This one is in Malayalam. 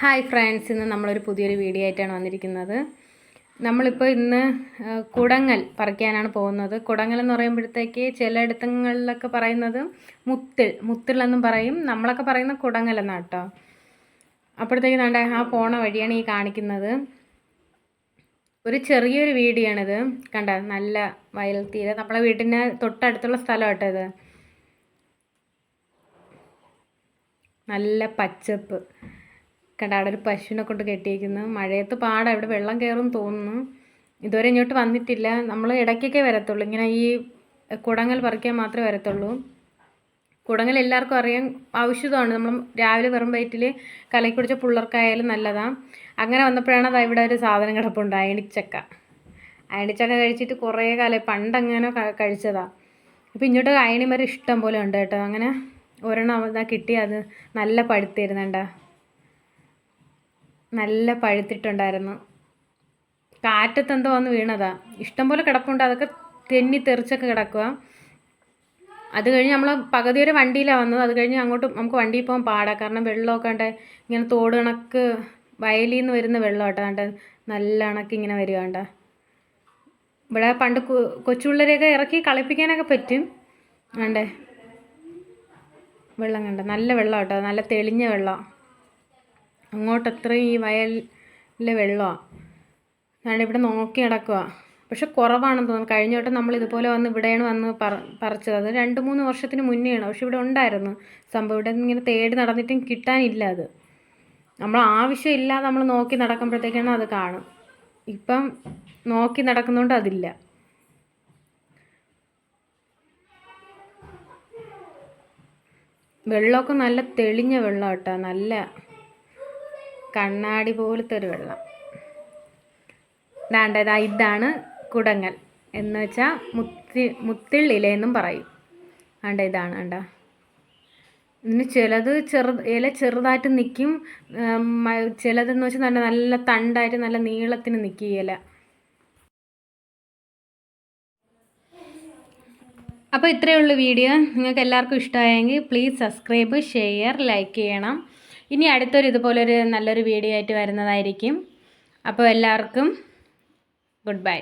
ഹായ് ഫ്രണ്ട്സ് ഇന്ന് നമ്മളൊരു പുതിയൊരു വീഡിയോ ആയിട്ടാണ് വന്നിരിക്കുന്നത്. നമ്മളിപ്പോൾ ഇന്ന് കുടങ്ങൽ പറിക്കാനാണ് പോകുന്നത്. കുടങ്ങൽ എന്ന് പറയുമ്പോഴത്തേക്ക് ചിലയിടത്തങ്ങളിലൊക്കെ പറയുന്നത് മുത്തിൾ മുത്തിൾ എന്നും പറയും. നമ്മളൊക്കെ പറയുന്ന കുടങ്ങൽ എന്നാണ് കേട്ടോ അപ്പോഴത്തേക്ക് നാണ്ട ആ പോണ വഴിയാണ് ഈ കാണിക്കുന്നത്. ഒരു ചെറിയൊരു വീടിയാണിത്. കണ്ട? നല്ല വയൽ തീരെ. നമ്മളെ വീട്ടിന് തൊട്ടടുത്തുള്ള സ്ഥലം കേട്ടോ ഇത്. നല്ല പച്ചപ്പ്. കണ്ട അവിടെ ഒരു പശുവിനെ കൊണ്ട് കെട്ടിയിരിക്കുന്നു. മഴയത്ത് പാടാണ് ഇവിടെ വെള്ളം കയറും തോന്നുന്നു. ഇതുവരെ ഇങ്ങോട്ട് വന്നിട്ടില്ല. നമ്മൾ ഇടയ്ക്കൊക്കെ വരത്തുള്ളൂ. ഇങ്ങനെ ഈ കുടങ്ങൽ പറിക്കാൻ മാത്രമേ വരത്തുള്ളൂ. കുടങ്ങൽ എല്ലാവർക്കും അറിയാൻ ഔഷധമാണ്. നമ്മൾ രാവിലെ വെറും വയറ്റിൽ കലക്കി കുടിച്ച പിള്ളേർക്കായാലും നല്ലതാണ് അങ്ങനെ വന്നപ്പോഴാണ് അത് ഇവിടെ ഒരു സാധനം കിടപ്പുണ്ട് അയണിച്ചക്ക. അയണിച്ചക്ക കഴിച്ചിട്ട് കുറേ കാലം പണ്ടങ്ങനെ കഴിച്ചതാണ് കഴിച്ചതാ. ഇപ്പം ഇങ്ങോട്ട് അയണിമരം ഇഷ്ടം പോലെ ഉണ്ട് കേട്ടോ. അങ്ങനെ ഒരെണ്ണം കിട്ടി. അത് നല്ല പഴുത്തിരുന്നുണ്ട. നല്ല പഴുത്തിട്ടുണ്ടായിരുന്നു. കാറ്റത്ത് എന്തോ വന്ന് വീണതാ. ഇഷ്ടംപോലെ കിടപ്പുണ്ട്. അതൊക്കെ തെന്നി തെറിച്ചൊക്കെ കിടക്കുക അത് കഴിഞ്ഞ് നമ്മൾ പകുതി വരെ വണ്ടിയിലാണ് വന്നത്. അത് കഴിഞ്ഞ് അങ്ങോട്ട് നമുക്ക് വണ്ടിയിൽ പോകാൻ പാടാ. കാരണം വെള്ളമൊക്കെ ഉണ്ട് ഇങ്ങനെ തോട് കണക്ക് വയലിൽ നിന്ന് വരുന്ന വെള്ളം കേട്ടോ കണ്ട്. നല്ല കണക്ക് ഇങ്ങനെ വരിക കണ്ട. ഇവിടെ പണ്ട് കൊച്ചുള്ളരെയൊക്കെ ഇറക്കി കളിപ്പിക്കാനൊക്കെ പറ്റും. വേണ്ടേ വെള്ളം കണ്ട. നല്ല വെള്ളം കേട്ടോ നല്ല തെളിഞ്ഞ വെള്ളം. അങ്ങോട്ട് അത്രയും ഈ വയലിലെ വെള്ളമാണ് ഞാൻ ഇവിടെ നോക്കി നടക്കുക പക്ഷെ കുറവാണെന്ന് തോന്നുന്നു. കഴിഞ്ഞ വട്ടം നമ്മൾ ഇതുപോലെ വന്ന് ഇവിടെയാണ് വന്ന് പറ പറിച്ചത്. അത് രണ്ട് മൂന്ന് വർഷത്തിന് മുന്നെയാണ്. പക്ഷെ ഇവിടെ ഉണ്ടായിരുന്നു സംഭവം. ഇവിടെ ഇങ്ങനെ തേടി നടന്നിട്ടും കിട്ടാനില്ല അത്. നമ്മൾ ആവശ്യമില്ലാതെ നമ്മൾ നോക്കി നടക്കുമ്പോഴത്തേക്കാണ് അത് കാണും. ഇപ്പം നോക്കി നടക്കുന്നതുകൊണ്ട് അതില്ല. വെള്ളമൊക്കെ നല്ല തെളിഞ്ഞ വെള്ളം കേട്ടോ. നല്ല കണ്ണാടി പോലത്തെ ഒരു വെള്ളം. ദാണ്ടതാ ഇതാണ് കുടങ്ങൽ എന്ന് വെച്ചാൽ മുത്തി മുത്തിള്ളില എന്നും പറയും. ആണ്ട ഇതാണ് ആണ്ട ഇതിന് ചിലത് ചെറു ഇല ചെറുതായിട്ട് നിൽക്കും ചിലതെന്ന് വെച്ചാൽ നല്ല നല്ല തണ്ടായിട്ട് നല്ല നീളത്തിന് നിൽക്കും ഇല. അപ്പോൾ ഇത്രയേ ഉള്ളൂ വീഡിയോ. നിങ്ങൾക്ക് എല്ലാവർക്കും ഇഷ്ടമായെങ്കിൽ പ്ലീസ് സബ്സ്ക്രൈബ് ഷെയർ ലൈക്ക് ചെയ്യണം. ഇനി അടുത്തൊരു ഇതുപോലൊരു നല്ലൊരു വീഡിയോ ആയിട്ട് വരുന്നതായിരിക്കും. അപ്പോൾ എല്ലാവർക്കും ഗുഡ് ബൈ.